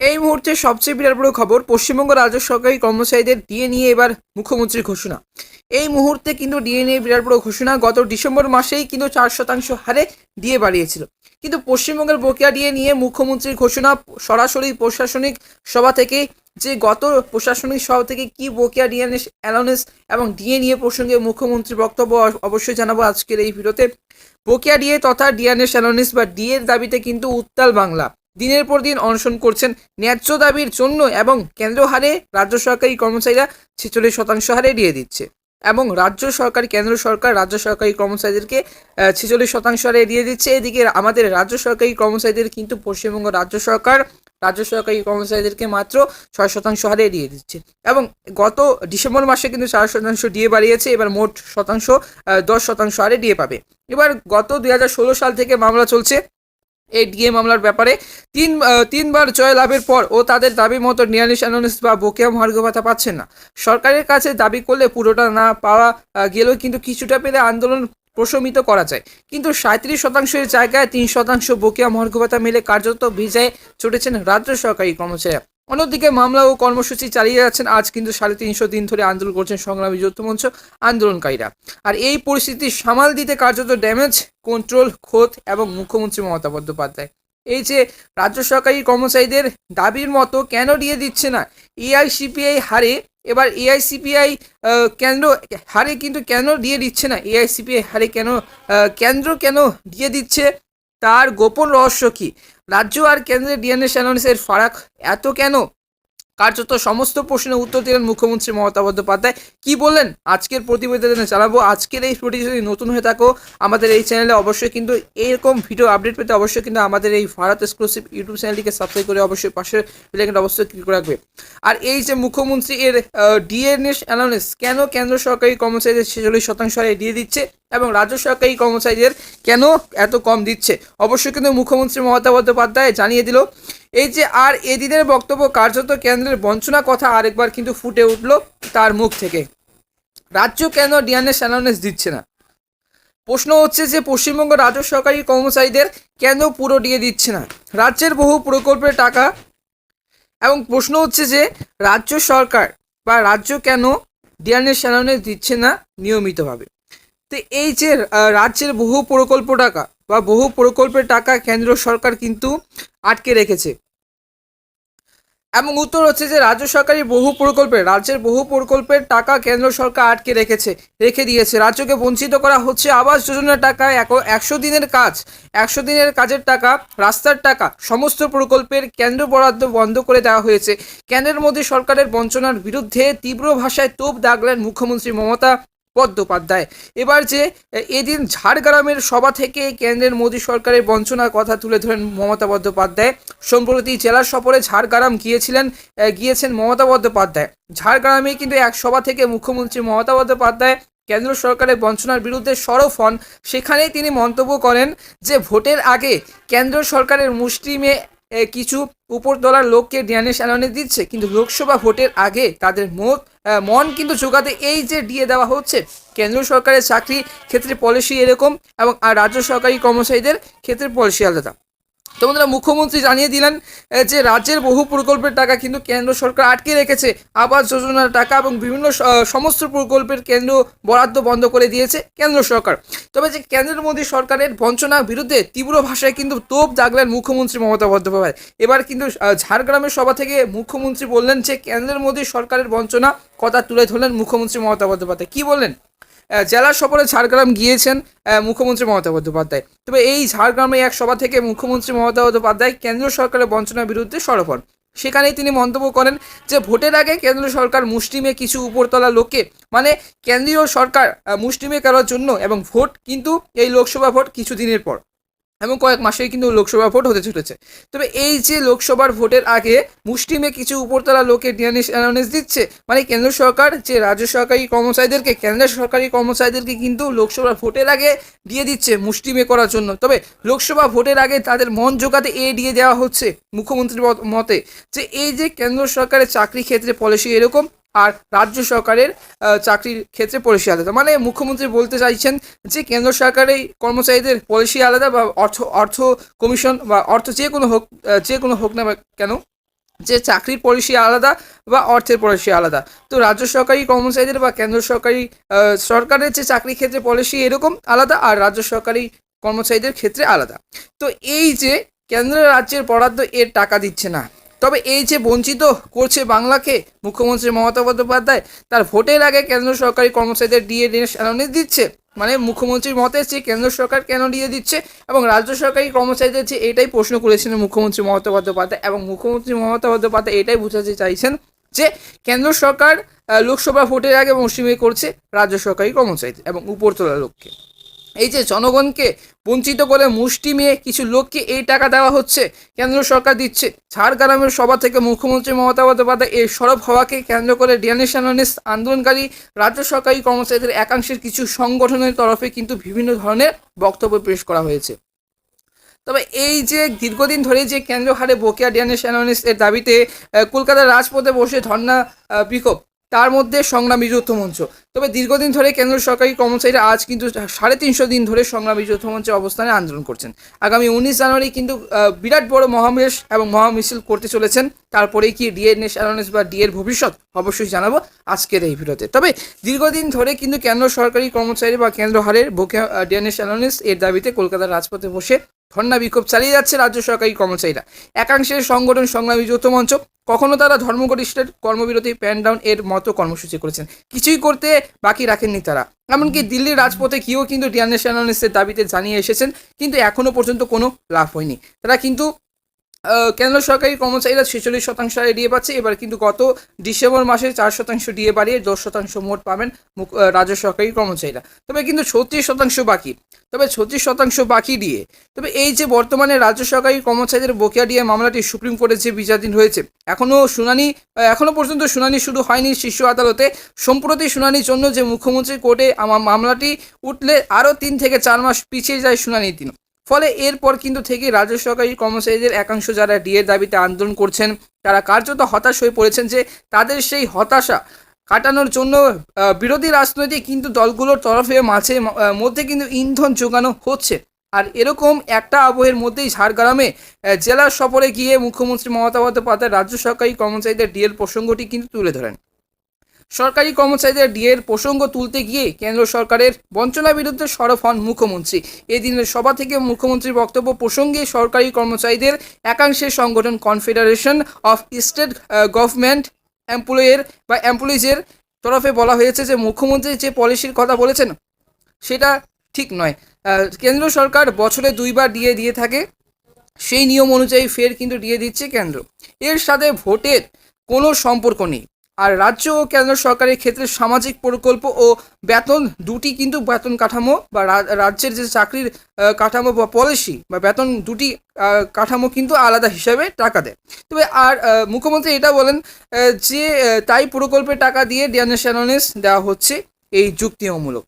এই মুহূর্তে সবচেয়ে বিরাট বড় খবর, পশ্চিমবঙ্গ রাজ্য সরকারি কর্মচারীদের ডিএ নিয়ে এবার মুখ্যমন্ত্রীর ঘোষণা। এই মুহূর্তে কিন্তু ডিএ নিয়ে বিরাট বড় ঘোষণা, গত ডিসেম্বর মাসেই কিন্তু চার শতাংশ হারে ডিএ বাড়িয়েছিল। কিন্তু পশ্চিমবঙ্গের বকেয়া ডিএ নিয়ে মুখ্যমন্ত্রীর ঘোষণা, সরাসরি প্রশাসনিক সভা থেকে যে গত প্রশাসনিক সভা থেকে কি বকেয়া ডিএ অ্যালাউন্স এবং ডিএ নিয়ে প্রসঙ্গে মুখ্যমন্ত্রীর বক্তব্য অবশ্যই জানাব আজকের এই ভিডিওতে। বকেয়া ডিএ তথা ডিএনএস অ্যালাউন্স বা ডিএর দাবিতে কিন্তু উত্তাল বাংলা। দিনের পর দিন অনশন করছেন। ন্যায্য দাবির জন্য এবং কেন্দ্র হারে রাজ্য সরকারি কর্মচারীরা ছেচল্লিশ শতাংশ হারে দিয়ে দিচ্ছে এবং রাজ্য সরকার, কেন্দ্র সরকার, রাজ্য সরকারি কর্মচারীদেরকে ছেচল্লিশ শতাংশ হারে দিয়ে দিচ্ছে। এদিকে আমাদের রাজ্য সরকারি কর্মচারীদের কিন্তু পশ্চিমবঙ্গ রাজ্য সরকার, রাজ্য সরকারি কর্মচারীদেরকে মাত্র ছয় শতাংশ হারে দিয়ে দিচ্ছে এবং গত ডিসেম্বর মাসে কিন্তু চার শতাংশ দিয়ে বাড়িয়েছে। এবার মোট শতাংশ দশ শতাংশ হারে দিয়ে পাবে। এবার গত দু হাজার ষোলো সাল থেকে মামলা চলছে। এই ডিএ মামলার ব্যাপারে তিন তিনবার জয় লাভের পর ও তাদের দাবি মতো নিয়ালিশ অ্যানোনিস বা বকেয়া মহার্ঘ ভাতা পাচ্ছেন না। সরকারের কাছে দাবি করলে পুরোটা না পাওয়া গেলেও কিন্তু কিছুটা পেলে আন্দোলন প্রশমিত করা যায়। কিন্তু সাঁত্রিশ শতাংশের জায়গায় তিন শতাংশ বকেয়া মহার্ঘ ভাতা মিলে কার্যত ভিজায় ছুটেছেন রাজ্য সরকারি কর্মচারীরা। অন্যদিকে মামলা ও কর্মসূচি চালিয়ে যাচ্ছেন আজ কিন্তু সাড়ে তিনশো দিন ধরে আন্দোলন করছেন সংগ্রামী যৌথ মঞ্চ আন্দোলনকারীরা। আর এই পরিস্থিতি সামাল দিতে কার্যত ড্যামেজ কন্ট্রোল খোদ এবং মুখ্যমন্ত্রী মমতা বন্দ্যোপাধ্যায়। এই যে রাজ্য সরকারি কর্মচারীদের দাবির মতো কেন দিয়ে দিচ্ছে না, এআইসিপিআই হারে, এবার এআইসিপিআই কেন্দ্র হারে কিন্তু কেন দিয়ে দিচ্ছে না, এআইসিপিআই হারে কেন কেন্দ্র কেন দিয়ে দিচ্ছে তার গোপন রহস্য কি? রাজ্য আর কেন্দ্রের ডিএনএস অ্যানাউন্সের ফারাক এত কেন? কার্যত সমস্ত প্রশ্নের উত্তর দিলেন মুখ্যমন্ত্রী মমতা বন্দ্যোপাধ্যায়। কি বললেন? আজকের প্রতিবেদনে জানাব, আজকের এই ভিডিও যদি নতুন হয়ে থাকো, আমাদের এই চ্যানেলে অবশ্যই কিন্তু এরকম ভিডিও আপডেট পেতে অবশ্যই কিন্তু আমাদের এই ভারত এক্সক্লুসিভ ইউটিউব চ্যানেলটিকে সাবস্ক্রাইব করে অবশ্যই পাশের বেলাইকনটা অবশ্যই ক্লিক করে রাখবে। আর এই যে মুখ্যমন্ত্রী এর ডিএনএস অ্যানাউন্স কেন কেন্দ্র সরকারি কর্মচারীদের ছেচল্লিশ শতাংশ দিয়ে দিচ্ছে? এবং রাজ্য সরকারি কর্মচারীদের কেন এত কম দিচ্ছে? অবশ্যই কিন্তু মুখ্যমন্ত্রী মমতা বন্দ্যোপাধ্যায় জানিয়ে দিল, এই যে আর এদিনের বক্তব্য কার্যত কেন্দ্রের বঞ্চনা কথা আরেকবার কিন্তু ফুটে উঠল তার মুখ থেকে। রাজ্য কেন ডিএনএস অ্যানাউন্স দিচ্ছে না? প্রশ্ন হচ্ছে যে পশ্চিমবঙ্গ রাজ্য সরকারি কর্মচারীদের কেন পুরো দিয়ে দিচ্ছে না? রাজ্যের বহু প্রকল্পের টাকা এবং প্রশ্ন হচ্ছে যে রাজ্য সরকার বা রাজ্য কেন ডিএনএস অ্যানাউন্স দিচ্ছে না নিয়মিতভাবে? তো এই যে রাজ্যের বহু প্রকল্প টাকা বা বহু প্রকল্পের টাকা কেন্দ্র সরকার কিন্তু আটকে রেখেছে। এবং উত্তর হচ্ছে যে, রাজ্য সরকারি বহু প্রকল্পে রাজ্যের বহু প্রকল্পের টাকা কেন্দ্র সরকার আটকে রেখেছে, রেখে দিয়েছে। রাজ্যকে বঞ্চিত করা হচ্ছে আবাস যোজনার টাকা, এক- একশো দিনের কাজ, একশো দিনের কাজের টাকা, রাস্তার টাকা, সমস্ত প্রকল্পের কেন্দ্র বরাদ্দ বন্ধ করে দেওয়া হয়েছে। কেন্দ্রের মধ্যে সরকারের বঞ্চনার বিরুদ্ধে তীব্র ভাষায় তোপ দাগলেন মুখ্যমন্ত্রী মমতা বন্দ্যোপাধ্যায় এবার যে এদিন ঝাড়গ্রামের সভা থেকে কেন্দ্রের মোদী সরকারের বঞ্চনার কথা তুলে ধরেন মমতা বন্দ্যোপাধ্যায়। সম্প্রতি জেলার সফরে ঝাড়গ্রাম গিয়েছিলেন গিয়েছেন মমতা বন্দ্যোপাধ্যায়। ঝাড়গ্রামে কিন্তু এক সভা থেকে মুখ্যমন্ত্রী মমতা বন্দ্যোপাধ্যায় কেন্দ্র সরকারের বঞ্চনার বিরুদ্ধে সরব হন। সেখানেই তিনি মন্তব্য করেন যে ভোটের আগে কেন্দ্র সরকারের এ, কিছু উপরতলার লোককে ডিএনএস সালানে দিচ্ছে, কিন্তু লোকসভা ভোটের আগে তাদের মত মন কিন্তু জোগাতে এই যে দিয়ে দেওয়া হচ্ছে কেন্দ্র সরকারের চাকরি ক্ষেত্রে পলিসি এরকম এবং রাজ্য সরকারি কর্মচারীদের ক্ষেত্রে পলিসি আলাদা। তো বন্ধুরা মুখ্যমন্ত্রী জানিয়ে দিলেন যে রাজ্যের বহু প্রকল্পের টাকা কিন্তু কেন্দ্র সরকার আটকে রেখেছে। আবাস যোজনার টাকা এবং বিভিন্ন সমস্ত প্রকল্পের কেন্দ্র বরাদ্দ বন্ধ করে দিয়েছে কেন্দ্র সরকার। তবে যে কেন্দ্রের মোদী সরকারের বঞ্চনার বিরুদ্ধে তীব্র ভাষায় কিন্তু তোপ দাগলেন মুখ্যমন্ত্রী মমতা বন্দ্যোপাধ্যায়। এবার কিন্তু ঝাড়গ্রামের সভা থেকে মুখ্যমন্ত্রী বললেন যে, কেন্দ্রের মোদী সরকারের বঞ্চনা কথা তুলে ধরলেন মুখ্যমন্ত্রী মমতা বন্দ্যোপাধ্যায়। কী বললেন? জেলা সফরে ঝাড়গ্রাম গিয়েছেন মুখ্যমন্ত্রী মমতা বন্দ্যোপাধ্যায়। তবে এই ঝাড়গ্রামে এক সভা থেকে মুখ্যমন্ত্রী মমতা বন্দ্যোপাধ্যায় কেন্দ্রীয় সরকারের বঞ্চনার বিরুদ্ধে সরব হন সেখানেই তিনি মন্তব্য করেন যে, ভোটের আগে কেন্দ্রীয় সরকার মুসলিমে কিছু উপরতলা লোকে মানে কেন্দ্রীয় সরকার মুসলিমে করার জন্য এবং ভোট কিন্তু এই লোকসভা ভোট কিছু দিনের পর। এবং কয়েক মাসেই কিন্তু লোকসভা ভোট হতে চলেছে। তবে এই যে লোকসভার ভোটের আগে মুষ্টিমে কিছু উপরতলা লোকে অ্যানাউন্স দিচ্ছে। মানে কেন্দ্র সরকার, যে রাজ্য সরকারি কর্মচারীদেরকে কেন্দ্রের সরকারি কর্মচারীদেরকে কিন্তু লোকসভা ভোটের আগে দিয়ে দিচ্ছে মুষ্টিমে করার জন্য। তবে লোকসভা ভোটের আগে তাদের মন জোগাতে এ দিয়ে দেওয়া হচ্ছে মুখ্যমন্ত্রীর মতে যে এই যে কেন্দ্র সরকারের চাকরি ক্ষেত্রে পলিসি এরকম আর রাজ্য সরকারের চাকরির ক্ষেত্রে পলিসি আলাদা। মানে মুখ্যমন্ত্রী বলতে চাইছেন যে, কেন্দ্র সরকারের কর্মচারীদের পলিসি আলাদা বা অর্থ অর্থ কমিশন বা অর্থ যে কোনো হোক যে কোনো হোক না কেন, যে চাকরির পলিসি আলাদা বা অর্থের পলিসি আলাদা। তো রাজ্য সরকারি কর্মচারীদের বা কেন্দ্র সরকারি সরকারের যে চাকরি ক্ষেত্রে পলিসি এরকম আলাদা আর রাজ্য সরকারি কর্মচারীদের ক্ষেত্রে আলাদা। তো এই যে, কেন্দ্র রাজ্যের বরাদ্দ এর টাকা দিচ্ছে না তবে এই যে বঞ্চিত করছে বাংলাকে, মুখ্যমন্ত্রী মমতা বন্দ্যোপাধ্যায়, তার ভোটের আগে কেন্দ্র সরকারি কর্মচারীদের ডিএ অ্যালাউন্স দিচ্ছে। মানে মুখ্যমন্ত্রীর মতে যে কেন্দ্র সরকার কেন দিয়ে দিচ্ছে এবং রাজ্য সরকারি কর্মচারীদের যে এটাই প্রশ্ন করেছিলেন মুখ্যমন্ত্রী মমতা বন্দ্যোপাধ্যায় এবং মুখ্যমন্ত্রী মমতা বন্দ্যোপাধ্যায় এটাই বোঝাতে চাইছেন যে কেন্দ্র সরকার লোকসভা ভোটের আগে মৌসুমি করছে রাজ্য সরকারি কর্মচারীদের এবং উপরতলা লোককে। এই যে জনগণকে বঞ্চিত করে মুষ্টি মেয়ে কিছু লোককে এই টাকা দেওয়া হচ্ছে, কেন্দ্র সরকার দিচ্ছে। ঝাড়গ্রামের সভা থেকে মুখ্যমন্ত্রী মমতা বন্দ্যোপাধ্যায় এই সরব হওয়াকে কেন্দ্র করে ডিয়ানেশনানিস আন্দোলনকারী রাজ্য সরকারি কর্মচারীদের একাংশের কিছু সংগঠনের তরফে কিন্তু বিভিন্ন ধরনের বক্তব্য পেশ করা হয়েছে। তবে এই যে দীর্ঘদিন ধরে যে কেন্দ্র হারে বকেয়া ডিয়ানেশনানিস এর দাবিতে কলকাতার রাজপথে বসে ধর্না বিক্ষোভ তার মধ্যে সংগ্রামী যৌথ মঞ্চ। তবে দীর্ঘদিন ধরে কেন্দ্র সরকারি কর্মচারীরা আজ কিন্তু সাড়ে তিনশো দিন ধরে সংগ্রামী যৌথ মঞ্চে অবস্থানে আন্দোলন করছেন। আগামী উনিশ জানুয়ারি কিন্তু বিরাট বড় মহামেশ এবং মহামিছিল করতে চলেছেন। তারপরেই কি ডিএনএস অ্যালাউন্স বা ডিএর ভবিষ্যৎ অবশ্যই জানাব আজকের এই ভিডিওতে। তবে দীর্ঘদিন ধরে কিন্তু কেন্দ্র সরকারি কর্মচারী বা কেন্দ্র হারের বকে ডিএনএস অ্যালাউন্স এর দাবিতে কলকাতার রাজপথে বসে ধর্ণা বিক্ষোভ চালিয়ে যাচ্ছে রাজ্য সরকারি কর্মচারীরা। একাংশের সংগঠন সংগ্রামী যৌথ মঞ্চ, কখনো তারা ধর্মগরিষ্ঠের কর্মবিরতি প্যান ডাউন এর মতো কর্মসূচি করেছেন। কিছুই করতে বাকি রাখেননি তারা। এমনকি দিল্লির রাজপথে গিয়েও কিন্তু ডিয়ানেশ অ্যানালিসের দাবিতে জানিয়ে এসেছেন, কিন্তু এখনও পর্যন্ত কোনো লাভ হয়নি। তারা কিন্তু কেন্দ্র সরকারি কর্মচারীরা ছেচল্লিশ শতাংশ হারে ডিএ পাচ্ছে। এবার কিন্তু গত ডিসেম্বর মাসে চার শতাংশ ডিএ বাড়িয়ে দশ শতাংশ মোট পাবেন রাজ্য সরকারি কর্মচারীরা। তবে কিন্তু ছত্রিশ শতাংশ বাকি। তবে ছত্রিশ শতাংশ বাকি দিয়ে তবে এই যে বর্তমানে রাজ্য সরকারি কর্মচারীদের বকেয়া ডিএ মামলাটি সুপ্রিম কোর্টে যে বিচারাধীন হয়েছে এখনও শুনানি এখনও পর্যন্ত শুনানি শুরু হয়নি শীর্ষ আদালতে। সম্প্রতি শুনানির জন্য যে মুখ্যমন্ত্রী কোর্টে আমার মামলাটি উঠলে আরও তিন থেকে চার মাস পিছিয়ে যায় শুনানির দিন। ফলে এরপর কিন্তু থেকে রাজ্য সরকারি কর্মচারীদের একাংশ যারা ডিএর দাবিতে আন্দোলন করছেন, তারা কার্যত হতাশ হয়ে পড়েছেন যে তাদের সেই হতাশা কাটানোর জন্য বিরোধী রাজনৈতিক কিন্তু দলগুলোর তরফে মাঝে মধ্যে কিন্তু ইন্ধন যোগানো হচ্ছে। আর এরকম একটা আবহের মধ্যেই ঝাড়গ্রামে জেলা সফরে গিয়ে মুখ্যমন্ত্রী মমতা বন্দ্যোপাধ্যায় রাজ্য সরকারি কর্মচারীদের ডিএল প্রসঙ্গটি কিন্তু তুলে ধরেন। সরকারি কর্মচারীদের ডিএর প্রসঙ্গ তুলতে গিয়ে কেন্দ্র সরকারের বঞ্চনার বিরুদ্ধে সরব হন মুখ্যমন্ত্রী। এদিনের সভা থেকে মুখ্যমন্ত্রীর বক্তব্য প্রসঙ্গে সরকারি কর্মচারীদের একাংশের সংগঠন কনফেডারেশন অফ স্টেট গভর্নমেন্ট এমপ্লয়ের বা এমপ্লয়িজের তরফে বলা হয়েছে যে মুখ্যমন্ত্রী যে পলিসির কথা বলেছেন, সেটা ঠিক নয়। কেন্দ্র সরকার বছরে দুইবার ডিএ দিয়ে থাকে, সেই নিয়ম অনুযায়ী ফের কিন্তু দিয়ে দিচ্ছে কেন্দ্র। এর সাথে ভোটের কোনো সম্পর্ক নেই। আর রাজ্য ও কেন্দ্র সরকারের ক্ষেত্রে সামাজিক প্রকল্প ও বেতন দুটি কিন্তু বেতন কাঠামো বা রাজ্যের যে চাকরির কাঠামো বা পলিসি বা বেতন দুটি কাঠামো কিন্তু আলাদা হিসাবে টাকা দেয়। তবে আর মুখ্যমন্ত্রী এটা বলেন যে তাই প্রকল্পের টাকা দিয়ে ডিয়ানেশনানেস দেওয়া হচ্ছে এই যুক্তিমূলক।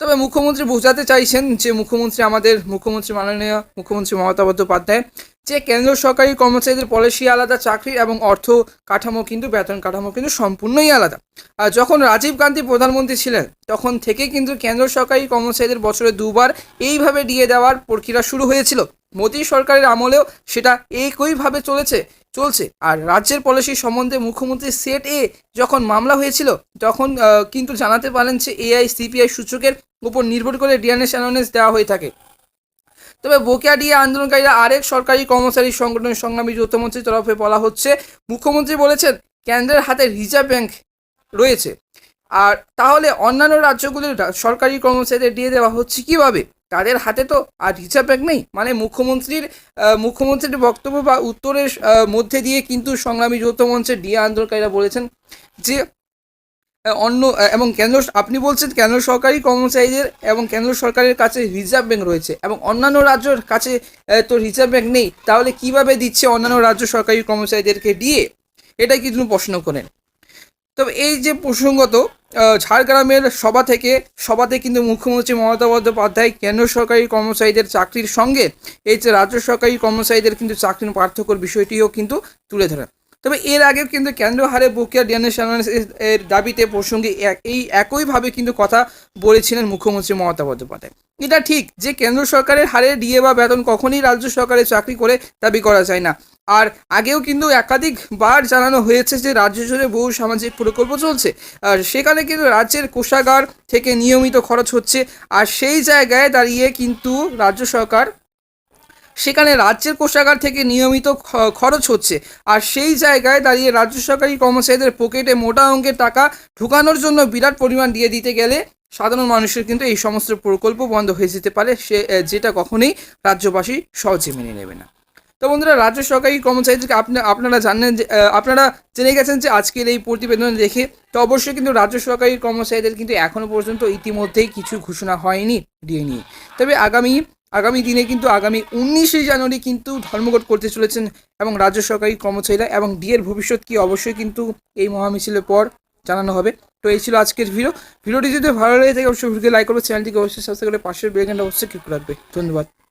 তবে মুখ্যমন্ত্রী বোঝাতে চাইছেন যে, মুখ্যমন্ত্রী আমাদের, মুখ্যমন্ত্রী মাননীয় মুখ্যমন্ত্রী মমতা বন্দ্যোপাধ্যায় যে কেন্দ্র সরকারি কর্মচারীদের পলিসি আলাদা, চাকরি এবং অর্থ কাঠামো কিন্তু বেতন কাঠামো কিন্তু সম্পূর্ণই আলাদা। আর যখন রাজীব গান্ধী প্রধানমন্ত্রী ছিলেন, তখন থেকে কিন্তু কেন্দ্র সরকারি কর্মচারীদের বছরে দুবার এইভাবে দিয়ে দেওয়ার প্রক্রিয়া শুরু হয়েছিল। মোদী সরকারের আমলেও সেটা একইভাবে চলেছে, চলছে। আর রাজ্যের পলিসি সম্বন্ধে মুখ্যমন্ত্রী সেট এ যখন মামলা হয়েছিল, তখন কিন্তু জানাতে পারেন যে এআই, সিপিআই সূচকের উপর নির্ভর করে ডিএনএস অ্যানাউন্স দেওয়া হয়ে থাকে। তবে বকেয়া ডিএ আন্দোলনকারীরা আরেক সরকারি কর্মচারী সংগঠনের সংগ্রামী যৌথমন্ত্রীর তরফে বলা হচ্ছে, মুখ্যমন্ত্রী বলেছেন কেন্দ্রের হাতে রিজার্ভ ব্যাংক রয়েছে। আর তাহলে অন্যান্য রাজ্যগুলির সরকারি কর্মচারীদের দিয়ে দেওয়া হচ্ছে কীভাবে? তাদের হাতে তো আর রিজার্ভ ব্যাংক নেই। মানে মুখ্যমন্ত্রীর মুখ্যমন্ত্রীর বক্তব্য বা উত্তরের মধ্যে দিয়ে কিন্তু সংগ্রামী যৌথ মঞ্চের ডিএ আন্দোলনকারীরা বলেছেন যে অন্য এবং কেন্দ্র, আপনি বলছেন কেন্দ্র সরকারি কর্মচারীদের এবং কেন্দ্র সরকারের কাছে রিজার্ভ ব্যাংক রয়েছে এবং অন্যান্য রাজ্যের কাছে তো রিজার্ভ ব্যাংক নেই, তাহলে কীভাবে দিচ্ছে অন্যান্য রাজ্য সরকারি কর্মচারীদেরকে দিয়ে? এটাই কিন্তু প্রশ্ন করেন। তবে এই যে প্রসঙ্গত ঝাড়গ্রামের সভা থেকে, সভাতে কিন্তু মুখ্যমন্ত্রী মমতা বন্দ্যোপাধ্যায় কেন্দ্র সরকারি কর্মচারীদের চাকরির সঙ্গে, এই যে রাজ্য সরকারি কর্মচারীদের কিন্তু চাকরির পার্থক্যর বিষয়টিও কিন্তু তুলে ধরেন। তবে এর আগেও কিন্তু কেন্দ্র হারে বকেয়া ডিএনএস এর দাবিতে প্রসঙ্গে এই একইভাবে কিন্তু কথা বলেছিলেন মুখ্যমন্ত্রী মমতা বন্দ্যোপাধ্যায়। এটা ঠিক যে কেন্দ্র সরকারের হারে ডিএ বা বেতন কখনই রাজ্য সরকারের চাকরি করে দাবি করা যায় না। আর আগেও কিন্তু একাধিকবার জানানো হয়েছে যে রাজ্য জুড়ে বহু সামাজিক প্রকল্প চলছে। আর সেখানে কিন্তু রাজ্যের কোষাগার থেকে নিয়মিত খরচ হচ্ছে। আর সেই জায়গায় দাঁড়িয়ে কিন্তু রাজ্য সরকার সেখানে রাজ্যের কোষাগার থেকে নিয়মিত খরচ হচ্ছে। আর সেই জায়গায় দাঁড়িয়ে রাজ্য সরকারি কর্মচারীদের পকেটে মোটা অঙ্কের টাকা ঢুকানোর জন্য বিরাট পরিমাণ দিয়ে দিতে গেলে সাধারণ মানুষের কিন্তু এই সমস্ত প্রকল্প বন্ধ হয়ে যেতে পারে। সে যেটা কখনোই রাজ্যবাসী সহজে মেনে নেবে না। তো বন্ধুরা, রাজ্য সরকারি কর্মচারীদেরকে আপনি, আপনারা জানেন যে আপনারা জেনে গেছেন যে আজকের এই প্রতিবেদন দেখে তো অবশ্যই কিন্তু রাজ্য সরকারি কর্মচারীদের কিন্তু এখনও পর্যন্ত ইতিমধ্যেই কিছু ঘোষণা হয়নি ডিএ নিয়ে তবে আগামী আগামী দিনে কিন্তু আগামী উনিশে জানুয়ারি কিন্তু ধর্মঘট করতে চলেছেন এবং রাজ্য সরকারি কর্মচারীরা এবং ডিএর ভবিষ্যৎ কি অবশ্যই কিন্তু এই মহামিছিলের পর জানানো হবে। তো এই ছিল আজকের ভিডিও। ভিডিওটি যদি ভালো লাগে থাকে, অবশ্যই ভিডিওকে লাইক করবে, চ্যানেলটিকে অবশ্যই সাবস্ক্রাইব করে পাশের বেলঘন্টা অবশ্যই ক্লিক রাখবে। ধন্যবাদ।